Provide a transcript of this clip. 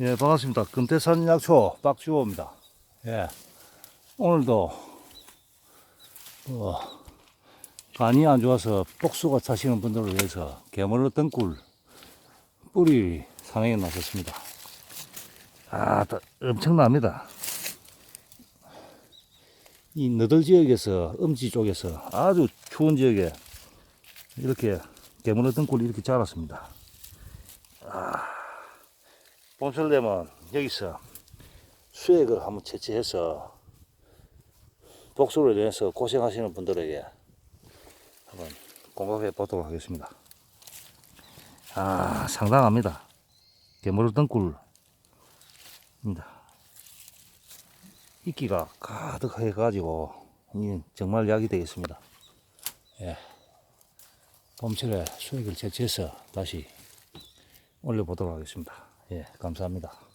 예, 반갑습니다. 금태산 약초 박주호입니다. 예. 오늘도, 어, 간이 안 좋아서 복수가 차시는 분들을 위해서 개물로 등굴 뿌리 산행에 나섰습니다. 아, 다- 엄청납니다. 이 너덜 지역에서, 음지 쪽에서 아주 추운 지역에 이렇게 개물로 등굴이 이렇게 자랐습니다. 봄철 되면 여기서 수액을 한번 채취해서 독소를 내서 고생하시는 분들에게 한번 공급해 보도록 하겠습니다. 아, 상당합니다. 개물 등굴입니다. 이끼가 가득해 가지고 이 정말 약이 되겠습니다. 예. 봄철에 수액을 채취해서 다시 올려보도록 하겠습니다. 예, 감사합니다.